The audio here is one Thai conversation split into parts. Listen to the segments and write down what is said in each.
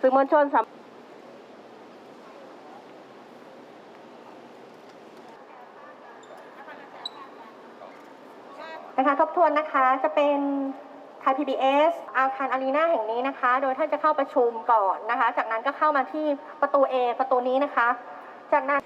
สื่อมวลชนสามนะคะทบทวนนะคะจะเป็นไทย PBS อาคารอารีนาแห่งนี้นะคะ โดยท่านจะเข้าประชุมก่อนนะคะ จากนั้นก็เข้ามาที่ประตู A ประตูนี้นะคะ จากนั้น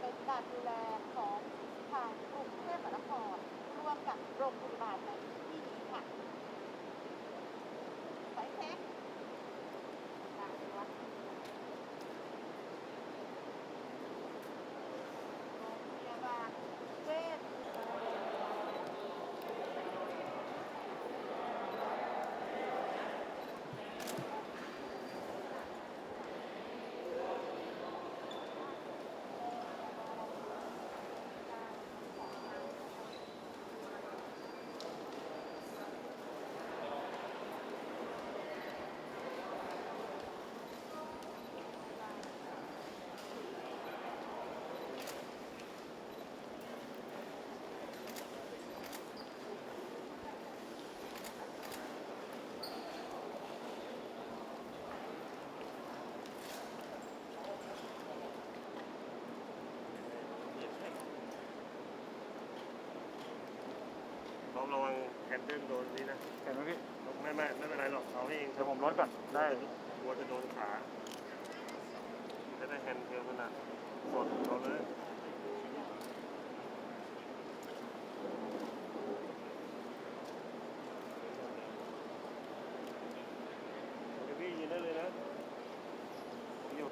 เป็นการดูแลของทางกรุงเทพมหานครร่วมกับโรงพยาบาลในที่นี้ค่ะไปเช็คตามวัดโรงพยาบาลเวช ลอง ระวังแคนเดิลโดนนี่นะเห็นไหมพี่ไม่ไม่ไม่เป็นไรหรอกเอาให้เองเดี๋ยวผมลดก่อนได้กลัวจะโดนขาจะได้แฮนด์เทลขนาดสดเอาเลยเดี๋ยวพี่ยืนได้เลยนะผมอยู่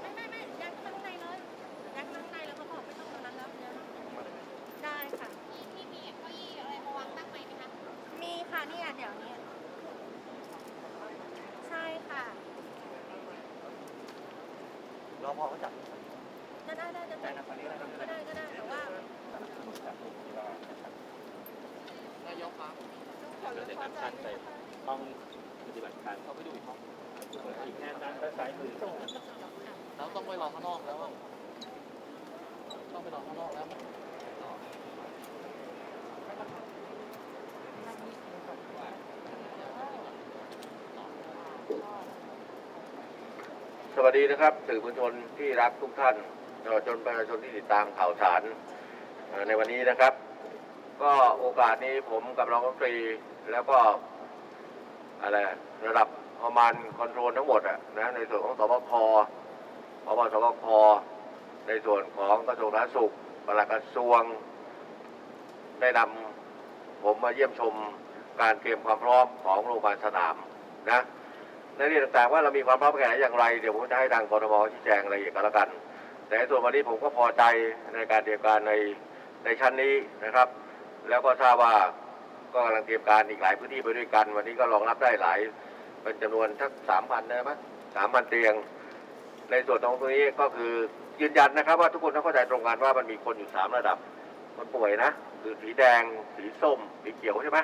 ไม่ไม่ไม่ยัดข้างในเลยยัดข้างในแล้วก็บอกไม่ต้องตรงนั้นแล้วเดี๋ยวได้ค่ะ ที่ที่มีเก้าอี้อะไรมาวางตั้งไหมไหมคะ มีค่ะเนี่ยเดี๋ยวนี้ใช่ค่ะ รอ พอเขาจับก็ได้ได้ได้ได้นะตอนนี้นะครับก็ได้ก็ได้แต่ว่านายกครับขอรู้ความใจด้วยนะคะห้องปฏิบัติการเข้าไปดูอีกห้องอีกแน่นด้านซ้ายมือแล้วต้องไปรอข้างนอกแล้ว ต้องไปรอข้างนอกแล้ว สวัสดีนะครับ สื่อมวลชนที่รักทุกท่านตลอดจนประชาชนที่ติดตามข่าวสารในวันนี้นะครับ ก็โอกาสนี้ผมกับรองรัฐมนตรีแล้วก็อะไรระดับประมาณคอนโทรลทั้งหมดอะนะในส่วนของสบคพบสบคในส่วนของกระทรวงสาธารณสุขปลัดกระทรวง ได้นำผมมาเยี่ยมชมการเตรียมความพร้อมของโรงพยาบาลสนามนะ ในเรื่องต่างๆว่าเรามีความพร้อมแค่ไหนอย่างไรเดี๋ยวผมจะให้ทางกรทมชี้แจงรายละเอียดกันแล้วกัน แต่ในส่วนวันนี้ผมก็พอใจในการเตรียมการในในชั้นนี้นะครับ แล้วก็ทราบว่าก็กำลังเตรียมการอีกหลายพื้นที่ไปด้วยกัน วันนี้ก็รองรับได้หลาย เป็นจำนวนทักสามพันนะมั้ยสามพันเตียง ในส่วนของตรงนี้ก็คือยืนยันนะครับ ว่าทุกคนต้องเข้าใจตรงกันว่ามันมีคนอยู่สามระดับคนป่วยนะคือสีแดง สีส้ม สีเขียวใช่ไหม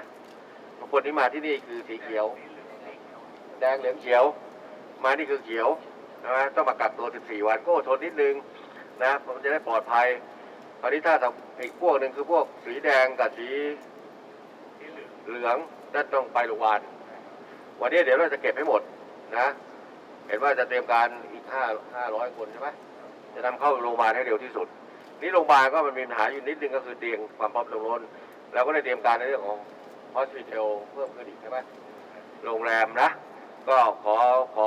บางคนที่มาที่นี่คือสีเขียว แดงเหลืองเขียว มานี่คือเขียวใช่ไหมต้องมากักตัว 14 วันก็อดทนนิดนึงนะมันจะได้ปลอดภัยตอนนี้ถ้าอีกพวกหนึ่งคือพวกสีแดงกับสีเหลืองนั่นต้องไปโรงพยาบาลวันนี้เดี๋ยวเราจะเก็บให้หมดนะ เห็นว่าจะเตรียมการอีกห้าห้าร้อยคนใช่ไหมจะนำเข้าโรงพยาบาลให้เร็วที่สุด นี่โรงพยาบาลก็มันมีปัญหาอยู่นิดนึงก็คือเตียงความพร้อมจำนวนเราก็ได้เตรียมการในเรื่องของ hospital เพิ่มขึ้นอีกใช่ไหมโรงแรมนะ ก็ขอขอ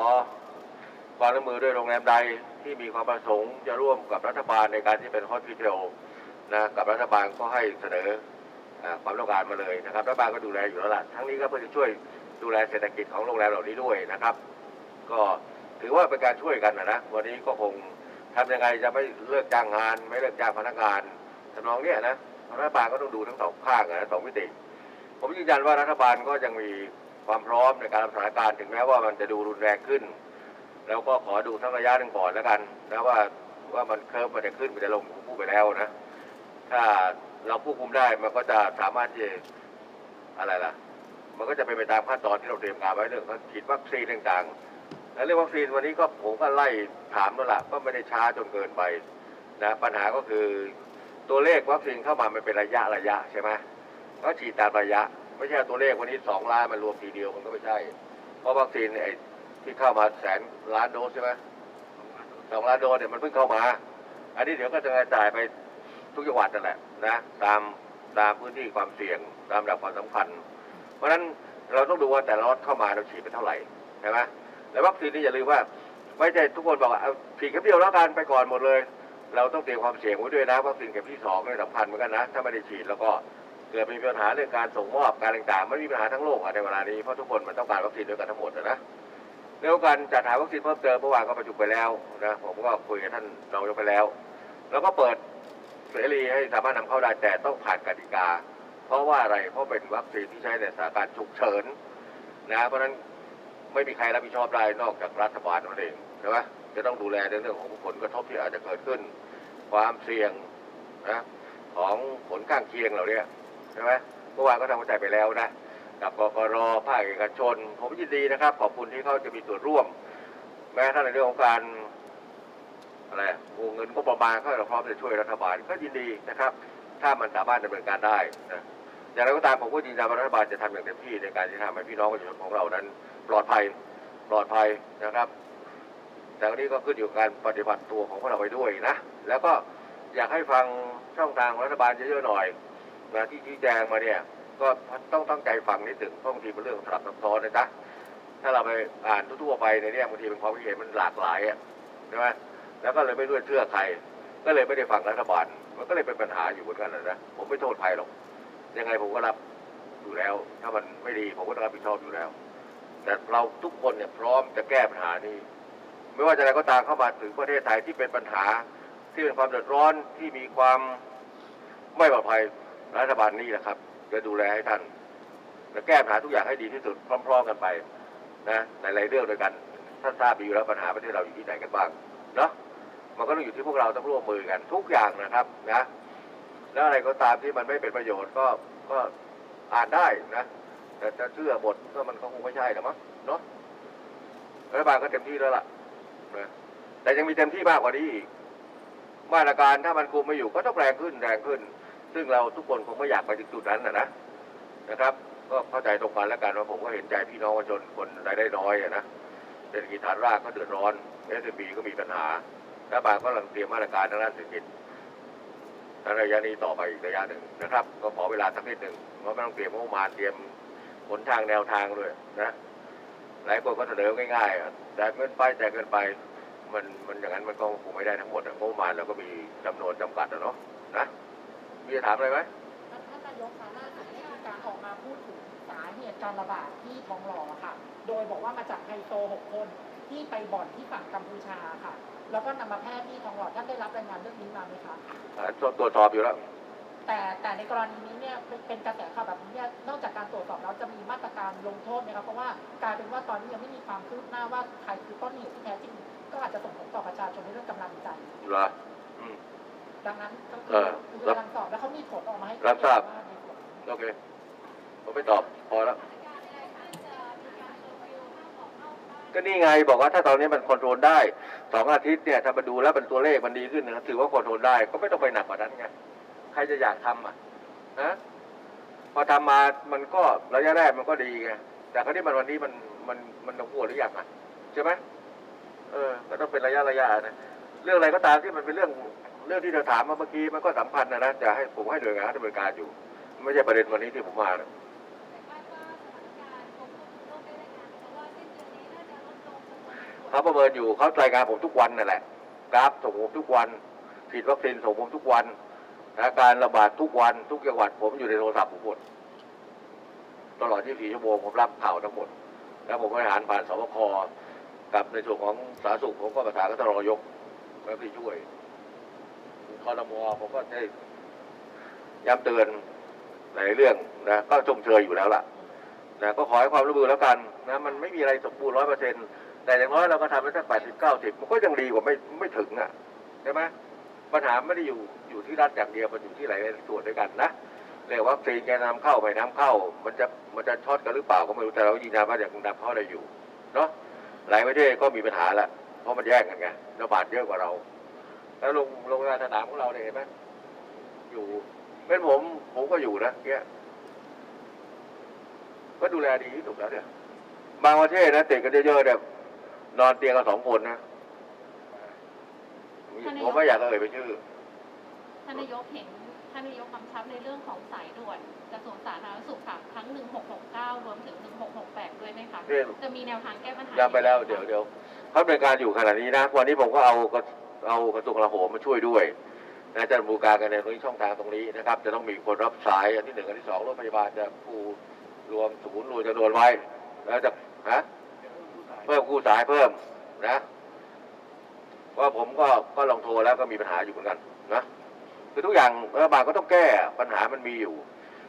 ความร่วมมือด้วยโรงแรมใดที่มีความประสงค์จะร่วมกับรัฐบาลในการที่เป็น hospital นะกับรัฐบาลก็ให้เสนอความต้องการมาเลยนะครับรัฐบาลก็ดูแลอยู่แล้วล่ะทั้งนี้ก็เพื่อจะช่วยดูแลเศรษฐกิจของโรงแรมเหล่านี้ด้วยนะครับ ก็ถือว่าเป็นการช่วยกันนะนะวันนี้ก็คงทำยังไงจะไม่เลิกจ้างงาน ไม่เลิกจ้างพนักงานทำนองเนี้ยนะรัฐบาลก็ต้องดูทั้งสองข้างนะสองมิติ ผมยืนยันว่ารัฐบาลก็ยังมี ความพร้อมในการรับสถานการณ์ถึงแม้ว่ามันจะดูรุนแรงขึ้น แล้วก็ขอดูสักระยะหนึ่งก่อนแล้วกันนะว่าว่ามันเคิร์ฟมันจะขึ้นมันจะลงผมพูดไปแล้วนะ ถ้าเราควบคุมได้มันก็จะสามารถที่จะอะไรล่ะ มันก็จะเป็นไปตามขั้นตอนที่เราเตรียมการไว้เรื่องฉีดวัคซีนต่างๆ แล้วเรื่องวัคซีนวันนี้ก็ผมก็ไล่ถามแล้วล่ะก็ไม่ได้ช้าจนเกินไปนะปัญหาก็คือตัวเลขวัคซีนเข้ามามันเป็นระยะระยะใช่ไหมก็ฉีดตามระยะ ไม่ใช่ตัวเลขวันนี้สองล้านมันรวมทีเดียวมันก็ไม่ใช่ เพราะวัคซีนไอ้ที่เข้ามาแสนล้านโดสใช่ไหมสองล้านโดสเนี่ยมันเพิ่งเข้ามา อันนี้เดี๋ยวก็จะกระจายไปทุกจังหวัดนั่นแหละนะตามตามพื้นที่ความเสี่ยงตามระดับความสำคัญ เพราะฉะนั้นเราต้องดูว่าแต่ละล็อตเข้ามาเราฉีดไปเท่าไหร่ใช่ไหมแล้ววัคซีนนี่อย่าลืมว่าไม่ใช่ทุกคนบอกว่าเอาฉีดแค่เดียวแล้วกันไปก่อนหมดเลย เราต้องเตรียมความเสี่ยงไว้ด้วยนะวัคซีนเข็มที่สองนี่สำคัญเหมือนกันนะ ถ้าไม่ได้ฉีดแล้วก็ เกิดมีปัญหาเรื่องการส่งมอบการต่างๆ มันมีปัญหาทั้งโลกอะในเวลานี้เพราะทุกคนมันต้องการวัคซีนด้วยกันทั้งหมดนะเรื่องการจัดหาวัคซีนเพิ่มเติมเมื่อวานก็ประชุมไปแล้วนะผมก็คุยกับท่านรองยกไปแล้ว แล้วก็เปิดเสรีให้สามารถนำเข้าได้แต่ต้องผ่านกติกา เพราะว่าอะไรเพราะเป็นวัคซีนที่ใช้ในสถานการณ์ฉุกเฉินนะเพราะฉะนั้นไม่มีใครรับผิดชอบได้นอกจากรัฐบาลนั่นเองใช่ไหมจะต้องดูแลในเรื่องของผลกระทบที่อาจจะเกิดขึ้น ความเสี่ยงนะของผลข้างเคียงเหล่านี้ ใช่ไหมเมื่อวานก็ทำเข้าใจไปแล้วนะกับกกรภาคเอกชน ผมยินดีนะครับ ขอบคุณที่เขาจะมีส่วนร่วม แม้ทั่งในเรื่องของการอะไรวงเงินก็ประมาณเขาเราพร้อมจะช่วยรัฐบาลก็ยินดีนะครับ ถ้ามันสามารถดำเนินการได้นะอย่างไรก็ตามผมก็ยืนยันว่ารัฐบาลจะทำอย่างเต็มที่ในการที่ทำให้พี่น้องประชาชนของเรานั้น ปลอดภัยปลอดภัยนะครับแต่นี้ก็ขึ้นอยู่กับการปฏิบัติตัวของพวกเราไปด้วยนะ แล้วก็อยากให้ฟังช่องทางของรัฐบาลเยอะๆหน่อย นะที่ชี้แจงมาเนี่ย ก็ต้องตั้งใจฟังนิดหนึ่งเพราะบางทีเป็นเรื่องสลับซับซ้อนนะจ๊ะถ้าเราไปอ่านทั่วๆไปในเนี่ยบางทีเป็นความคิดเห็นมันหลากหลายอะใช่ไหมแล้วก็เลยไม่รู้จะเชื่อใคร ก็เลยไม่ได้ฟังรัฐบาล มันก็เลยเป็นปัญหาอยู่เหมือนกันนะนะผมไม่โทษใครหรอกยังไงผมก็รับอยู่แล้ว ถ้ามันไม่ดีผมก็ต้องรับผิดชอบอยู่แล้ว แต่เราทุกคนเนี่ยพร้อมจะแก้ปัญหานี้ ไม่ว่าจะอะไรก็ตามเข้ามาถึงประเทศไทยที่เป็นปัญหาที่เป็นความเดือดร้อนที่มีความไม่ปลอดภัย รัฐบาลนี้แหละครับ จะดูแลให้ท่านและแก้ปัญหาทุกอย่างให้ดีที่สุดพร้อม ๆ กันไปนะในหลายเรื่องด้วยกันท่านทราบอยู่แล้วปัญหาประเทศเราอยู่ที่ไหนกันบ้างเนาะมันก็ต้องอยู่ที่พวกเราต้องร่วมมือกันทุกอย่างนะครับนะแล้วอะไรก็ตามที่มันไม่เป็นประโยชน์ก็ก็อ่านได้นะแต่จะเชื่อหมดก็มันก็คงไม่ใช่หรอมั้งเนาะรัฐบาลก็เต็มที่แล้วล่ะนะแต่ยังมีเต็มที่มากกว่านี้อีกมาตรการถ้ามันคุมไม่อยู่ก็ต้องแรงขึ้นแรงขึ้น ซึ่งเราทุกคนคงไม่อยากไปถึงจุดนั้นนะนะนะครับ ก็เข้าใจตรงกันแล้วกันว่าผมก็เห็นใจพี่น้องประชาชนคนรายได้น้อยนะเศรษฐกิจฐานรากก็เดือดร้อนเอสบีก็มีปัญหารัฐบาลก็กำลังเตรียมมาตรการทางด้านเศรษฐกิจในระยะนี้ต่อไปอีกระยะหนึ่งนะครับ ก็ขอเวลาสักนิดหนึ่งเพราะไม่ต้องเตรียมงบประมาณเตรียมหนทางแนวทางด้วยนะหลายคนก็เสนอง่ายๆแต่เงินไปแต่เงินไปมันมันอย่างนั้นมันก็คงไม่ได้ทั้งหมดอะงบประมาณเราก็มีจำนวนจำกัดอะเนาะนะ มีจะถามอะไรไหมท่านนายกคะล่าสุดได้มีการออกมาพูดถึงสาเหตุการระบาดที่ทองหล่อค่ะ โดยบอกว่ามาจากไฮโซหกคนที่ไปบ่อนที่ฝั่งกัมพูชาค่ะ แล้วก็นำมาแพร่ที่ทองหล่อท่านได้รับรายงานเรื่องนี้มาไหมคะอ่าตรวจสอบอยู่แล้ว แต่แต่ในกรณีนี้เนี่ยเป็นเป็นกระแสข่าวแบบนี้เนี่ยนอกจากการตรวจสอบแล้วจะมีมาตรการลงโทษไหมครับเพราะว่ากลายเป็นว่าตอนนี้ยังไม่มีความคืบหน้าว่าใครคือต้นเหตุที่แท้จริง ก็อาจจะส่งผลต่อประชาชนในเรื่องกำลังใจ เหรออืม ดังนั้นก็คืเอออคือกำลังสอบแล้วเขามีผลออกมาให้รับทราบว่าในส่วนนี้โอเค ผมไม่ตอบพอแล้วการอะไรที่จะมีการเคอร์ฟิวห้ามออกนอกบ้านก็นี่ไงบอกว่าถ้าตอนนี้มันคอนโทรลได้สองอาทิตย์เนี่ยถ้ามาดูแล้วเป็นตัวเลขมันดีขึ้นนะถือว่าคอนโทรลได้ก็ไม่ต้องไปหนักกว่านั้นไงใครจะอยากทำอะนะพอทำมามันก็ระยะแรกมันก็ดีไงแต่คราวนี้มันวันนี้มันมันมันต้องปวดหรือยังอะใช่ไหมเออก็ต้องเป็นระยะระยะนะเรื่องอะไรก็ตามที่มันเป็นเรื่อง เรื่องที่เราถามมาเมื่อกี้มันก็สำคัญนะนะจะให้ผมให้หน่วยงานดำเนินการอยู่ ไม่ใช่ประเด็นวันนี้ที่ผมมานะเขาประเมินอยู่เขารายงานผมทุกวันนั่นแหละกราฟส่งผมทุกวันฉีดวัคซีนส่งผมทุกวันสถานการณ์ระบาดทุกวันทุกจังหวัดผมอยู่ในโทรศัพท์ผมหมดตลอด 24 ชั่วโมงผมรับข่าวทั้งหมด แล้วผมบริหารผ่านสบคกับในส่วนของสาธารณสุขผมก็ประสานกับทรองยกแล้วที่ช่วย คอรมอผมก็ได้ย้ำเตือนหลายเรื่องนะก็ชมเชยอยู่แล้วล่ะนะก็ขอให้ความร่วมมือแล้วกันนะมันไม่มีอะไรสมบูรณ์ร้อยเปอร์เซ็นต์แต่อย่างน้อยเราก็ทำไปสักแปดสิบเก้าสิบมันก็ยังดีกว่าไม่ไม่ถึงอะใช่ไหมปัญหาไม่ได้อยู่อยู่ที่รัฐอย่างเดียวมันอยู่ที่หลายส่วนด้วยกันนะเรื่องวัคซีนแกนำเข้าไปน้ำเข้า มันจะมันจะช็อตกันหรือเปล่าก็ไม่รู้แต่เรายืนยันว่าอย่างนำเข้าได้อยู่เนาะหลายประเทศก็มีปัญหาละเพราะมันแย่งกันไงระบาดเยอะกว่าเรา แล้วโรงโรงพยาบาลสนามของเราเนี่ยเห็นไหมอยู่ เป็นผม ผมก็อยู่นะเนี้ยก็ดูแลดีที่สุดแล้วเนี่ยบางประเทศนะติดกันเยอะๆเนี่ยนอนเตียงกันสองคนนะผมไม่อยากเอ่ยไปชื่อท่านนายกเห็นท่านนายกกำชับในเรื่องของสายด่วนกระทรวงสาธารณสุขค่ะทั้ง 1669 รวมถึง 1668 ด้วยไหมคะเรื่องจะมีแนวทางแก้ปัญหาย้ำไปแล้วเดี๋ยวเดี๋ยวเขาดำเนินการอยู่ขนาดนี้นะ วันนี้ผมก็เอากระ เอากระทรวงกลาโหมมาช่วยด้วยนะจะดำเนินการกันในรงนี้ช่องทางตรงนี้นะครับ จะต้องมีคนรับสายอันที่หนึ่งอันที่สองรถพยาบาลจะผู้รวมศูนย์รวมจำนวนไว้ แล้วจะฮะเพิ่มคู่สายเพิ่มนะว่าผมก็ก็ลองโทรแล้วก็มีปัญหาอยู่เหมือนกันนะคือทุกอย่างรัฐบาลก็ต้องแก้ปัญหามันมีอยู่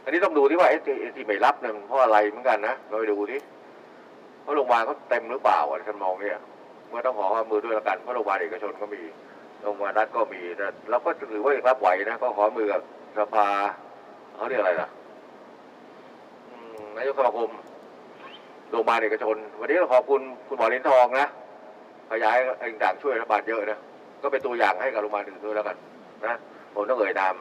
อันนี้ต้องดูที่ว่าเอทีที่ไม่รับเนี่ยเพราะอะไรเหมือนกันนะเราไปดูที่เพราะโรงพยาบาลเขาเต็มหรือเปล่าอะฉันมองเนี่ย เมื่อต้องขอความมือด้วยละกันเพราะโรงพยาบาลเอกชนก็มีโรงพยาบาลรัฐก็มีแต่เราก็ถือว่ายังรับไหวนะก็ขอมือกับสภาเขาเรียกอะไรล่ะนายกสมาคมโรงพยาบาลเอกชน วันนี้เราขอบคุณคุณหมอลินทองนะขยายอะไรต่างช่วยรัฐบาลเยอะนะก็เป็นตัวอย่างให้กับโรงพยาบาลอื่นด้วยแล้วกันนะผมต้องเอ่ยนาม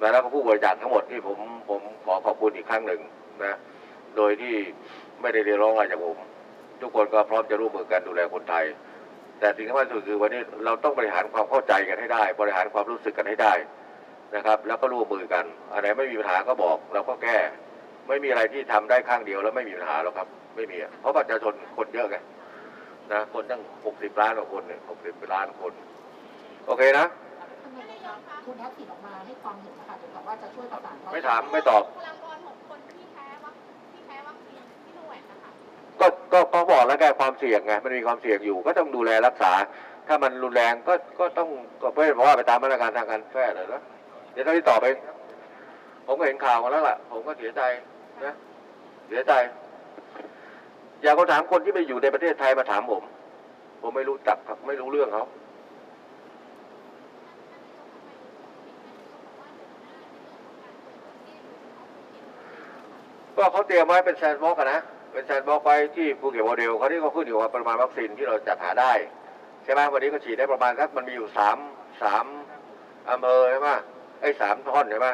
แล้วก็ผู้บริจาคทั้งหมดที่ผมผมขอขอบคุณอีกครั้งหนึ่งนะ โดยที่ไม่ได้เรียกร้องอะไรจากผม ทุกคนก็พร้อมจะร่วมมือกันดูแลคนไทย แต่สิ่งที่สำคัญที่สุดคือวันนี้เราต้องบริหารความเข้าใจกันให้ได้ บริหารความรู้สึกกันให้ได้นะครับ แล้วก็ร่วมมือกันอันไหนไม่มีปัญหาก็บอกเราก็แก้ ไม่มีอะไรที่ทำได้ข้างเดียวแล้วไม่มีปัญหาหรอกครับ ไม่มีอะเพราะประชาชนคนเยอะไงนะคนตั้งหกสิบล้านกว่าคนเนี่ยหกสิบล้านคน โอเคนะท่านนายกคะคุณทักษิณออกมาให้ความเห็นนะคะเกี่ยวกับว่าจะช่วยประสานไม่ถามไม่ตอบ ก็ก็ก็บอกแล้วไงความเสี่ยงไงมันมีความเสี่ยงอยู่ก็ต้องดูแลรักษา ถ้ามันรุนแรงก็ก็ต้องก็ไม่เพราะว่าไปตามมาตรการทางการแพทย์เลยนะเดี๋ยวต้องที่ต่อไป ผมก็เห็นข่าวมาแล้วล่ะ ผมก็เสียใจนะเสียใจอยากเขาถามคนที่ไปอยู่ในประเทศไทยมาถามผม ผมไม่รู้จักครับไม่รู้เรื่องเขาก็เขาเตรียมไว้เป็นแซนด์บ็อกซ์นะ เป็นแซนด์บ็อกซ์ไว้ที่ภูเก็ตโมเดลเขาที่ก็ขึ้นอยู่กับปริมาณวัคซีนที่เราจัดหาได้ใช่ไหมวันนี้ก็ฉีดได้ประมาณสักมันมีอยู่สามสามอำเภอใช่ไหมไอ้ยสามท่อนใช่ไหม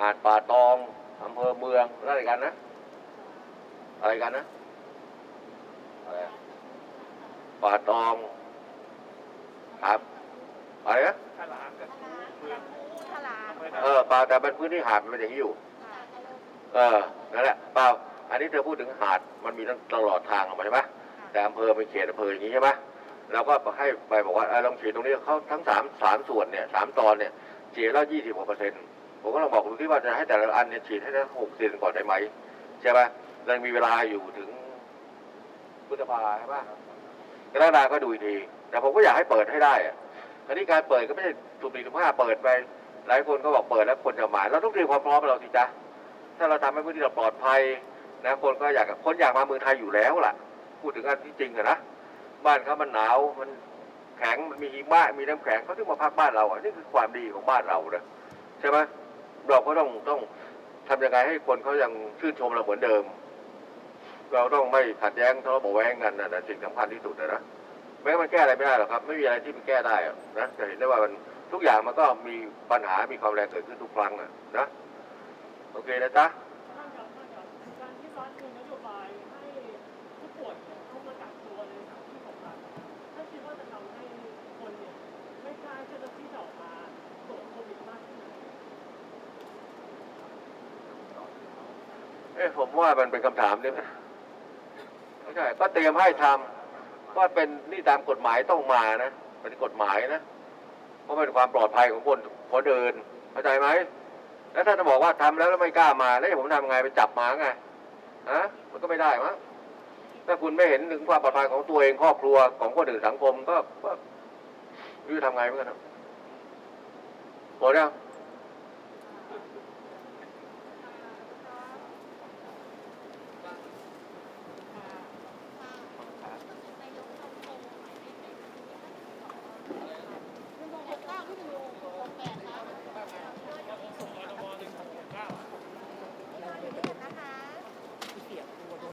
หาดป่าตองอำเภอเมืองแล้วอะไรกันนะอะไรกันนะอะไรอะป่าตองครับอะไรนะทลาเออเปล่าแต่เป็นพื้นที่หาดมันเป็นอย่างนี้อยู่ เออนั่นแหละเปล่า อันนี้เธอพูดถึงหาดมันมีตั้งตลอดทางออกมาใช่ไหมแต่อำเภอเป็นเขตอำเภออย่างนี้ใช่ไหมเราก็ให้ไปบอกว่าเออลองฉีดตรงนี้เขาทั้งสามสามส่วนเนี่ยสามตอนเนี่ยฉีดแล้วยี่สิบกว่าเปอร์เซ็นต์ผมก็ลองบอกดูที่ว่าจะให้แต่ละอันเนี่ยฉีดให้ได้หกเซนก่อนได้ไหมใช่ไหมเรามีเวลาอยู่ถึงพฤษภาใช่ไหมกรกฎาก็ดูอีกที แต่ผมก็อยากให้เปิดให้ได้อะคราวนี้การเปิดก็ไม่ใช่สุ่มสี่สุ่มห้าเปิดไป หลายคนก็บอกเปิดแล้วคนจะมาเราต้องเตรียมความพร้อมเราสิจ๊ะถ้าเราทำให้พื้นที่เราปลอดภัย นะคนก็อยากคนอยากมาเมืองไทยอยู่แล้วล่ะ พูดถึงอันที่จริงอะนะบ้านเขามันหนาวมันแข็งมันมีหิมะมีน้ำแข็งเขาถึงมาพักบ้านเราอะนี่คือความดีของบ้านเรานะใช่ไหมเราก็ต้องต้องทำยังไงให้คนเขายังชื่นชมเราเหมือนเดิม เราต้องไม่ขัดแย้งทะเลาะเบาะแว้งกันนะนสิ่งสำคัญที่สุดนะนะแม้มันแก้อะไรไม่ได้หรอกครับ ไม่มีอะไรที่มันแก้ได้นะจะเห็นได้ว่ามันทุกอย่างมันก็มีปัญหามีความแรงเกิดขึ้นทุกครั้งอะนะโอเคนะจ๊ะ รัฐมีนโยบายให้ผู้ป่วยเนี่ยเข้ามากักตัวในสถานที่ของรัฐท่าคิดว่าจะทำให้คนเนี่ยไม่กล้าที่จะที่จะออกมาตรวจโควิดมากขึ้นไหมเอ๊ะผมว่ามันเป็นคำถามนี่ไหมไม่ใช่ก็เตรียมให้ทำก็เป็นนี่ตามกฎหมายต้องมานะเป็นกฎหมายนะเพราะเป็นความปลอดภัยของคนคนอื่นเข้าใจไหมแล้วถ้าจะบอกว่าทำแล้วแล้วไม่กล้ามา แล้วผมทำไงไปจับหมาไง นะมันก็ไม่ได้มั้งถ้าคุณไม่เห็นถึงความปลอดภัยของตัวเองครอบครัวของคนอื่นสังคมก็ก็ไม่ทำไงเหมือนกันนะหมดแล้ว